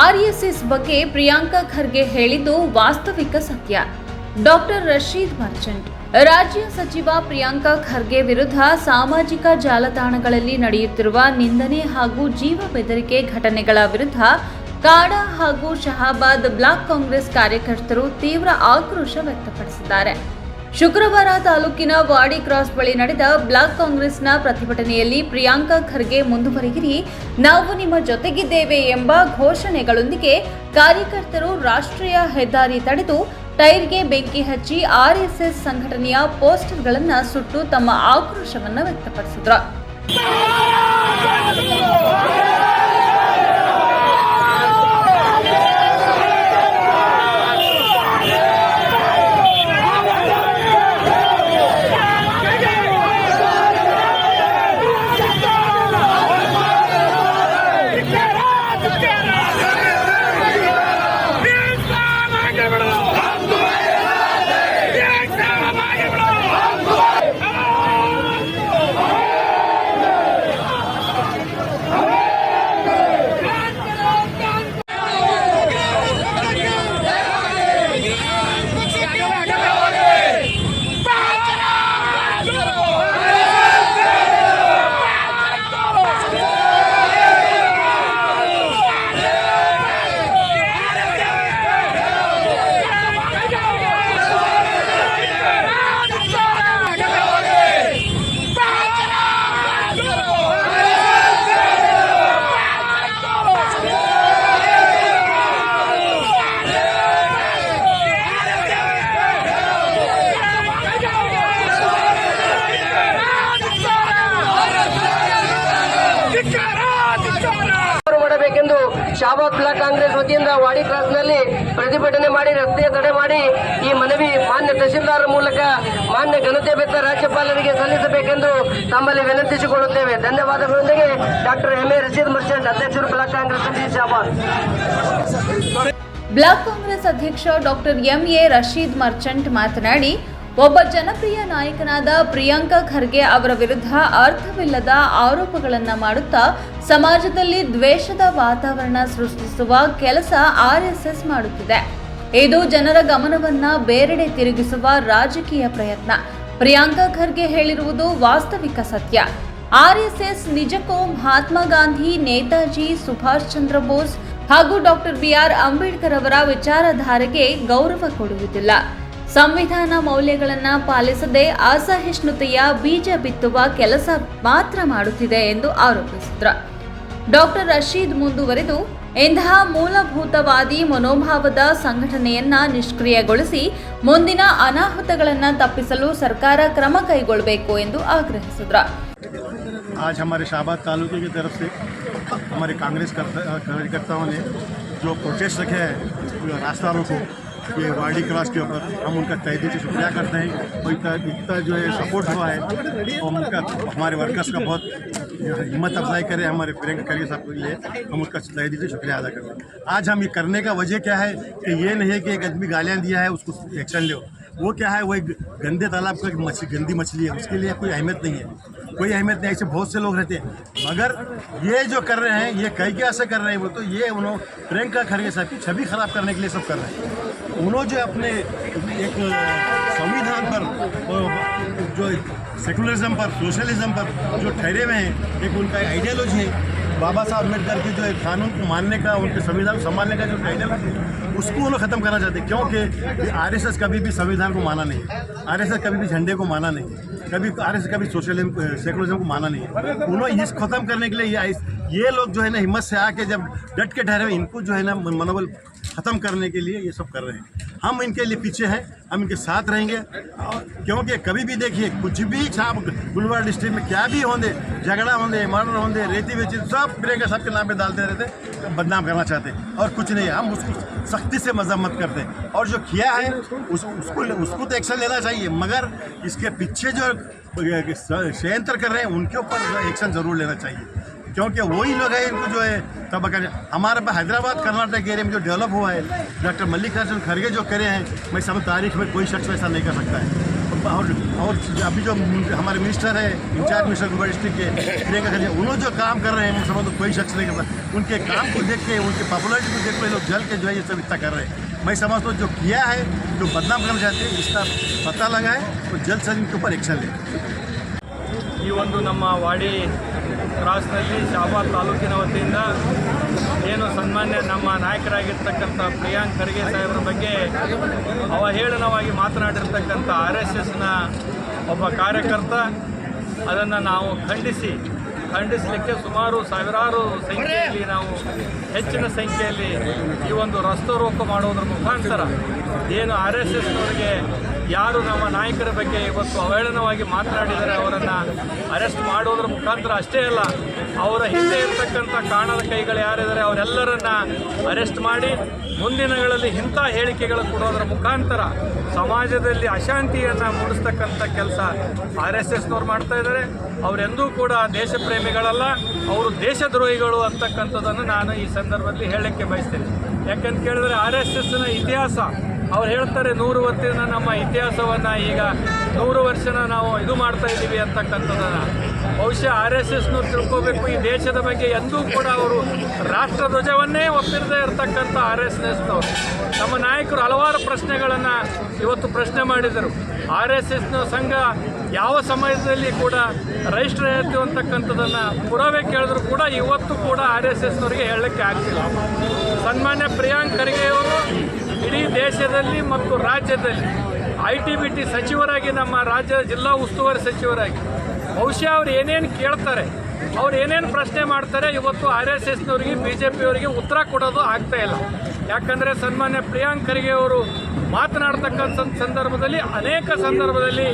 RSS ಬಗ್ಗೆ ಪ್ರಿಯಾಂಕಾ ಖರ್ಗೆ ಹೇಳಿದ್ದು ವಾಸ್ತವಿಕ ಸತ್ಯ. ಡಾಕ್ಟರ್ ರಶೀದ್ ಮರ್ಚೆಂಟ್. ರಾಜ್ಯ ಸಚಿವ ಪ್ರಿಯಾಂಕಾ ಖರ್ಗೆ ವಿರುದ್ಧ ಸಾಮಾಜಿಕ ಜಾಲತಾಣಗಳಲ್ಲಿ ನಡೆಯುತ್ತಿರುವ ನಿಂದನೆ ಹಾಗೂ ಜೀವ ಬೆದರಿಕೆ ಘಟನೆಗಳ ವಿರುದ್ಧ ಕಾಡಾ ಹಾಗೂ ಶಹಾಬಾದ್ ಬ್ಲಾಕ್ ಕಾಂಗ್ರೆಸ್ ಕಾರ್ಯಕರ್ತರು ತೀವ್ರ ಆಕ್ರೋಶ ವ್ಯಕ್ತಪಡಿಸಿದ್ದಾರೆ. ಶುಕ್ರವಾರ ತಾಲೂಕಿನ ವಾಡಿ ಕ್ರಾಸ್ ಬಳಿ ನಡೆದ ಬ್ಲಾಕ್ ಕಾಂಗ್ರೆಸ್ನ ಪ್ರತಿಭಟನೆಯಲ್ಲಿ ಪ್ರಿಯಾಂಕಾ ಖರ್ಗೆ ಮುಂದುವರಿಗಿರಿ ನಾವು ನಿಮ್ಮ ಜೊತೆಗಿದ್ದೇವೆ ಎಂಬ ಘೋಷಣೆಗಳೊಂದಿಗೆ ಕಾರ್ಯಕರ್ತರು ರಾಷ್ಟ್ರೀಯ ಹೆದ್ದಾರಿ ತಡೆದು ಟೈರ್ಗೆ ಬೆಂಕಿ ಹಚ್ಚಿ ಆರ್ಎಸ್ಎಸ್ ಸಂಘಟನೆಯ ಪೋಸ್ಟರ್ಗಳನ್ನು ಸುಟ್ಟು ತಮ್ಮ ಆಕ್ರೋಶವನ್ನು ವ್ಯಕ್ತಪಡಿಸಿದ್ರು. ವತಿಯಿಂದ ವಾಡಿ ಕ್ರಾಸ್ನಲ್ಲಿ ಪ್ರತಿಭಟನೆ ಮಾಡಿ ರಸ್ತೆ ತಡೆ ಮಾಡಿ ಈ ಮನವಿ ಮಾನ್ಯ ತಹಶೀಲ್ದಾರ್ ಮೂಲಕ ಮಾನ್ಯ ಘನತೆ ಬೆತ್ತ ರಾಜ್ಯಪಾಲರಿಗೆ ಸಲ್ಲಿಸಬೇಕೆಂದು ತಮ್ಮಲ್ಲಿ ವಿನಂತಿಸಿಕೊಳ್ಳುತ್ತೇವೆ. ಧನ್ಯವಾದಗಳೊಂದಿಗೆ doctor M A Rashid Merchant, ಅಧ್ಯಕ್ಷರು ಬ್ಲಾಕ್ ಕಾಂಗ್ರೆಸ್ ಬ್ಲಾಕ್ ಕಾಂಗ್ರೆಸ್ ಅಧ್ಯಕ್ಷ ಡಾಕ್ಟರ್ ಎಂಎ ರಶೀದ್ ಮರ್ಚೆಂಟ್ ಮಾತನಾಡಿ ಒಬ್ಬ ಜನಪ್ರಿಯ ನಾಯಕನಾದ ಪ್ರಿಯಾಂಕಾ ಖರ್ಗೆ ಅವರ ವಿರುದ್ಧ ಅರ್ಥವಿಲ್ಲದ ಆರೋಪಗಳನ್ನು ಮಾಡುತ್ತಾ ಸಮಾಜದಲ್ಲಿ ದ್ವೇಷದ ವಾತಾವರಣ ಸೃಷ್ಟಿಸುವ ಕೆಲಸ ಆರ್ಎಸ್ಎಸ್ ಮಾಡುತ್ತಿದೆ. ಇದು ಜನರ ಗಮನವನ್ನ ಬೇರೆಡೆ ತಿರುಗಿಸುವ ರಾಜಕೀಯ ಪ್ರಯತ್ನ. ಪ್ರಿಯಾಂಕಾ ಖರ್ಗೆ ಹೇಳಿರುವುದು ವಾಸ್ತವಿಕ ಸತ್ಯ. ಆರ್ಎಸ್ಎಸ್ ನಿಜಕ್ಕೂ ಮಹಾತ್ಮ ಗಾಂಧಿ, ನೇತಾಜಿ, ಸುಭಾಷ್ ಚಂದ್ರ ಬೋಸ್ ಹಾಗೂ ಡಾಕ್ಟರ್ ಬಿಆರ್ ಅಂಬೇಡ್ಕರ್ ಅವರ ವಿಚಾರಧಾರೆಗೆ ಗೌರವ ಕೊಡುವುದಿಲ್ಲ. ಸಂವಿಧಾನ ಮೌಲ್ಯಗಳನ್ನ ಪಾಲಿಸದೆ ಅಸಹಿಷ್ಣುತೆಯ ಬೀಜ ಬಿತ್ತುವ ಕೆಲಸ ಮಾತ್ರ ಮಾಡುತ್ತಿದೆ ಎಂದು ಆರೋಪಿಸಿದ್ರು ಡಾಕ್ಟರ್ ರಶೀದ್ ಮುಂದುವರೆದು ಇಂತಹ ಮೂಲಭೂತವಾದಿ ಮನೋಭಾವದ ಸಂಘಟನೆಯನ್ನ ನಿಷ್ಕ್ರಿಯಗೊಳಿಸಿ ಮುಂದಿನ ಅನಾಹುತಗಳನ್ನು ತಪ್ಪಿಸಲು ಸರ್ಕಾರ ಕ್ರಮ ಕೈಗೊಳ್ಳಬೇಕು ಎಂದು ಆಗ್ರಹಿಸಿದ್ರು आज हमारे शाहबाद तालुके की तरफ से हमारे कांग्रेस करता- कार्यकर्ताओं ने जो प्रोटेस्ट रखे हैं रास्ता रोको ये वाडी क्रॉस के ऊपर हम उनका तय दिल से शुक्रिया करते हैं। और इतना इतना जो है सपोर्ट हुआ है और उनका हमारे वर्कर्स का बहुत हिम्मत अफजाई करें, हमारे प्रियंका खड़गे साहब के लिए हम उसका तय दिल से शुक्रिया अदा करते हैं। आज हम ये करने का वजह क्या है कि ये नहीं है कि एक आदमी गालियाँ दिया है, उसको एक्शन लो वो क्या है, वो एक गंदे तालाब का मछली गंदी मछली है, उसके लिए कोई अहमियत नहीं है। कोई अहमियत नहीं, ऐसे बहुत से लोग रहते हैं। मगर ये जो कर रहे हैं, ये कई क्या से कर रहे हैं वो तो ये उन्होंने प्रियंका खड़गे साहब की छवि खराब करने के लिए सब कर रहे हैं। उन्होंने जो अपने एक संविधान पर जो सेकुलरिज्म पर, सोशलिज्म पर जो ठहरे हुए हैं, एक उनका आइडियोलॉजी है। बाबा साहब अंबेडकर के जो एक कानून को मानने का, उनके संविधान को संभालने का जो आइडियोलॉजी है, उसको उन्होंने ख़त्म करना चाहते क्योंकि आरएसएस कभी भी संविधान को माना नहीं। आरएसएस कभी भी झंडे को माना नहीं। कभी आरएसएस कभी सोशलिज्म सेकुलरिज्म को माना नहीं है। उन्होंने इस खत्म करने के लिए ये ये लोग जो है ना हिम्मत से आके जब डट के ठहरे इनको जो है ना मनोबल ख़त्म करने के लिए ये सब कर रहे हैं। हम इनके लिए पीछे हैं, हम इनके साथ रहेंगे। क्योंकि कभी भी देखिए, कुछ भी छाप गुलबर्गा डिस्ट्रिक्ट में क्या भी होंगे झगड़ा होंगे मर्डर होंगे रेती वेती सब प्रियंका सबके नाम पे डालते रहते। बदनाम करना चाहते और कुछ नहीं हम उसको सख्ती से मजम्मत करते। हैं और जो किया है उस, उसको उसको तो एक्शन लेना चाहिए मगर इसके पीछे जो षडयंत्र कर रहे हैं उनके ऊपर एक्शन ज़रूर लेना चाहिए। क्योंकि वही लोग हैं इनको जो है तब हमारे पास हैदराबाद कर्नाटक एरिया में जो डेवलप हुआ है डॉक्टर मल्लिकार्जुन खड़गे जो करे हैं मैं सब तारीख में कोई शख्स ऐसा नहीं कर सकता है। और और अभी जो हमारे मिनिस्टर है इंचार्ज मिनिस्टर गोवा डिस्ट्रिक्ट के प्रियंका खरगे उन्होंने जो काम कर रहे हैं उन समझ कोई शख्स नहीं करता उनके काम को देख के उनके पॉपुलरिटी को देख के लोग जल के जो है ये सब इतना कर रहे हैं मैं समझता हूँ जो किया है जो बदनाम करना चाहते हैं इसका पता लगाए और जल्द से जल्द इनके ऊपर एक्शन लें ಈ ಒಂದು ನಮ್ಮ ವಾಡಿ ಕ್ರಾಸ್ನಲ್ಲಿ ಶಾಬಾದ್ ತಾಲೂಕಿನ ವತಿಯಿಂದ ಏನು ಸನ್ಮಾನ್ಯ ನಮ್ಮ ನಾಯಕರಾಗಿರ್ತಕ್ಕಂಥ ಪ್ರಿಯಾಂಕ್ ಖರ್ಗೆ ಸಾಹೇಬರ ಬಗ್ಗೆ ಅವಹೇಳನವಾಗಿ ಮಾತನಾಡಿರ್ತಕ್ಕಂಥ ಆರ್ ಎಸ್ ಎಸ್ನ ಒಬ್ಬ ಕಾರ್ಯಕರ್ತ. ಅದನ್ನು ನಾವು ಖಂಡಿಸಿ, ಖಂಡಿಸಲಿಕ್ಕೆ ಸುಮಾರು ಸಾವಿರಾರು ಸಂಖ್ಯೆಯಲ್ಲಿ ನಾವು ಹೆಚ್ಚಿನ ಸಂಖ್ಯೆಯಲ್ಲಿ ಈ ಒಂದು ರಸ್ತೆ ರೋಕ ಮಾಡುವುದರ ಮುಖಾಂತರ ಏನು ಆರ್ ಎಸ್ ಎಸ್ನವರಿಗೆ ಯಾರು ನಮ್ಮ ನಾಯಕರ ಬಗ್ಗೆ ಇವತ್ತು ಅವಹೇಳನವಾಗಿ ಮಾತನಾಡಿದರೆ ಅವರನ್ನು ಅರೆಸ್ಟ್ ಮಾಡೋದ್ರ ಮುಖಾಂತರ ಅಷ್ಟೇ ಅಲ್ಲ, ಅವರ ಹಿಂದೆ ಇರತಕ್ಕಂಥ ಕಾಣದ ಕೈಗಳು ಯಾರಿದ್ದಾರೆ ಅವರೆಲ್ಲರನ್ನ ಅರೆಸ್ಟ್ ಮಾಡಿ ಮುಂದಿನಗಳಲ್ಲಿ ಇಂಥ ಹೇಳಿಕೆಗಳು ಕೊಡೋದ್ರ ಮುಖಾಂತರ ಸಮಾಜದಲ್ಲಿ ಅಶಾಂತಿಯನ್ನು ಮೂಡಿಸ್ತಕ್ಕಂಥ ಕೆಲಸ ಆರ್ ಎಸ್ ಎಸ್ನವ್ರು ಮಾಡ್ತಾ ಇದ್ದಾರೆ. ಅವರೆಂದೂ ಕೂಡ ದೇಶ ಪ್ರೇಮಿಗಳಲ್ಲ ಅವರು ದೇಶದ್ರೋಹಿಗಳು ಅಂತಕ್ಕಂಥದ್ದನ್ನು ನಾನು ಈ ಸಂದರ್ಭದಲ್ಲಿ ಹೇಳಲಿಕ್ಕೆ ಬಯಸ್ತೇನೆ. ಯಾಕಂತ ಕೇಳಿದ್ರೆ ಆರ್ ಎಸ್ ಎಸ್ನ ಇತಿಹಾಸ ಅವ್ರು ಹೇಳ್ತಾರೆ, ನೂರು ವರ್ಷದ ನಮ್ಮ ಇತಿಹಾಸವನ್ನು ಈಗ ನೂರು ವರ್ಷನ ನಾವು ಇದು ಮಾಡ್ತಾ ಇದ್ದೀವಿ ಅಂತಕ್ಕಂಥದ್ದನ್ನು. ಬಹುಶಃ ಆರ್ ಎಸ್ ಎಸ್ನು ತಿಳ್ಕೋಬೇಕು, ಈ ದೇಶದ ಬಗ್ಗೆ ಎಂದೂ ಕೂಡ ಅವರು ರಾಷ್ಟ್ರ ಧ್ವಜವನ್ನೇ ಒಪ್ಪಿರದೇ ಇರತಕ್ಕಂಥ ಆರ್ ಎಸ್ ಎಸ್ನವರು. ನಮ್ಮ ನಾಯಕರು ಹಲವಾರು ಪ್ರಶ್ನೆಗಳನ್ನು ಇವತ್ತು ಪ್ರಶ್ನೆ ಮಾಡಿದರು. ಆರ್ ಎಸ್ ಎಸ್ನ ಸಂಘ ಯಾವ ಸಮಯದಲ್ಲಿ ಕೂಡ ರಿಜಿಸ್ಟರ್ ಆಯಿತು ಅಂತಕ್ಕಂಥದ್ದನ್ನು ಪುರಾವೆ ಕೇಳಿದ್ರು ಕೂಡ ಇವತ್ತು ಕೂಡ ಆರ್ ಎಸ್ ಎಸ್ನವರಿಗೆ ಹೇಳಲಿಕ್ಕೆ ಆಗ್ತಿಲ್ಲ. ಸನ್ಮಾನ್ಯ ಪ್ರಿಯಾಂಕ್ ಖರ್ಗೆಯವರು ದೇಶದಲ್ಲಿ ಮತ್ತು ರಾಜ್ಯದಲ್ಲಿ ಐ ಟಿ ಬಿ ಟಿ ಸಚಿವರಾಗಿ ನಮ್ಮ ರಾಜ್ಯ ಜಿಲ್ಲಾ ಉಸ್ತುವಾರಿ ಸಚಿವರಾಗಿ ಬಹುಶಃ ಅವ್ರು ಏನೇನು ಕೇಳ್ತಾರೆ, ಅವ್ರು ಏನೇನು ಪ್ರಶ್ನೆ ಮಾಡ್ತಾರೆ, ಇವತ್ತು ಆರ್ ಎಸ್ ಎಸ್ನವ್ರಿಗೆ, ಬಿ ಜೆ ಪಿಯವರಿಗೆ ಉತ್ತರ ಕೊಡೋದು ಆಗ್ತಾ ಇಲ್ಲ. ಯಾಕಂದರೆ ಸನ್ಮಾನ್ಯ ಪ್ರಿಯಾಂಕ್ ಖರ್ಗೆ ಅವರು ಮಾತನಾಡ್ತಕ್ಕಂಥ ಸಂದರ್ಭದಲ್ಲಿ, ಅನೇಕ ಸಂದರ್ಭದಲ್ಲಿ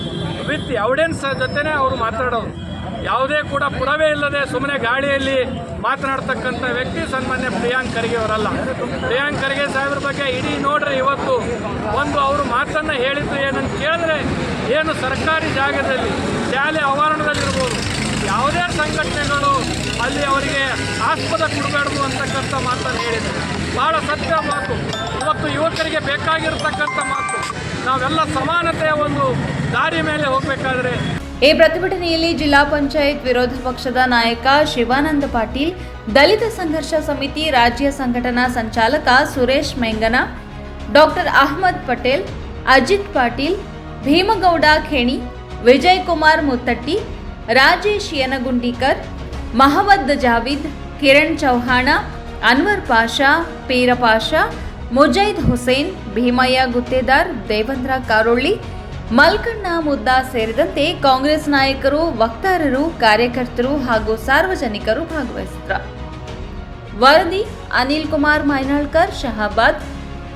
ವಿತ್ ಎವಿಡೆನ್ಸ್ ಜೊತೆನೇ ಅವರು ಮಾತಾಡೋದು. ಯಾವುದೇ ಕೂಡ ಪುರಾವೆ ಇಲ್ಲದೆ ಸುಮ್ಮನೆ ಗಾಳಿಯಲ್ಲಿ ಮಾತನಾಡ್ತಕ್ಕಂಥ ವ್ಯಕ್ತಿ ಸನ್ಮಾನ್ಯ ಪ್ರಿಯಾಂಕ್ ಖರ್ಗೆ ಅವರಲ್ಲ. ಪ್ರಿಯಾಂಕ್ ಖರ್ಗೆ ಸಾಹೇಬ್ರ ಬಗ್ಗೆ ಇಡೀ ನೋಡ್ರಿ ಇವತ್ತು ಒಂದು ಅವರು ಮಾತನ್ನು ಹೇಳಿದ್ದು ಏನಂತ ಕೇಳಿದ್ರೆ ಏನು ಸರ್ಕಾರಿ ಜಾಗದಲ್ಲಿ ಶಾಲೆ ಆವರಣದಲ್ಲಿರ್ಬೋದು, ಯಾವುದೇ ಸಂಘಟನೆಗಳು ಅಲ್ಲಿ ಅವರಿಗೆ ಆಸ್ಪದ ಕೊಡಬಾರ್ದು ಅಂತಕ್ಕಂಥ ಮಾತನ್ನು ಹೇಳಿದ್ದಾರೆ ಬಹಳ ಸತ್ಯ ಮಾತು. ಇವತ್ತು ಯುವಕರಿಗೆ ಬೇಕಾಗಿರ್ತಕ್ಕಂಥ ಮಾತು. ನಾವೆಲ್ಲ ಸಮಾನತೆಯ ಒಂದು ದಾರಿ ಮೇಲೆ ಹೋಗಬೇಕಾದ್ರೆ ಈ ಪ್ರತಿಭಟನೆಯಲ್ಲಿ ಜಿಲ್ಲಾ ಪಂಚಾಯತ್ ವಿರೋಧ ಪಕ್ಷದ ನಾಯಕ ಶಿವಾನಂದ ಪಾಟೀಲ್, ದಲಿತ ಸಂಘರ್ಷ ಸಮಿತಿ ರಾಜ್ಯ ಸಂಘಟನಾ ಸಂಚಾಲಕ ಸುರೇಶ್ ಮೆಂಗನ, ಡಾಕ್ಟರ್ ಅಹಮದ್ ಪಟೇಲ್, ಅಜಿತ್ ಪಾಟೀಲ್, ಭೀಮಗೌಡ ಖೇಣಿ ವಿಜಯ್ ಕುಮಾರ್ ಮುತ್ತಟ್ಟಿ, ರಾಜೇಶ್ ಯನಗುಂಡಿಕರ್, ಮಹಮ್ಮದ್ ಜಾವೀದ್, ಕಿರಣ್ ಚೌಹಾಣ, ಅನ್ವರ್ ಪಾಷಾ, ಪೀರಪಾಷಾ, ಮುಜೈದ್ ಹುಸೇನ್, ಭೀಮಯ್ಯ ಗುತ್ತೇದಾರ್, ದೇವೇಂದ್ರ ಕಾರೊಳ್ಳಿ ಮಲ್ಕಣ್ಣ ಮುದ್ದಾ ಸೇರಿದಂತೆ ಕಾಂಗ್ರೆಸ್ ನಾಯಕರು, ವಕ್ತಾರರು, ಕಾರ್ಯಕರ್ತರು ಹಾಗೂ ಸಾರ್ವಜನಿಕರು ಭಾಗವಹಿಸಿದ್ರು ವರದಿ ಅನಿಲ್ ಕುಮಾರ್ ಮೈನಾಳ್ಕರ್, ಶಹಾಬಾದ್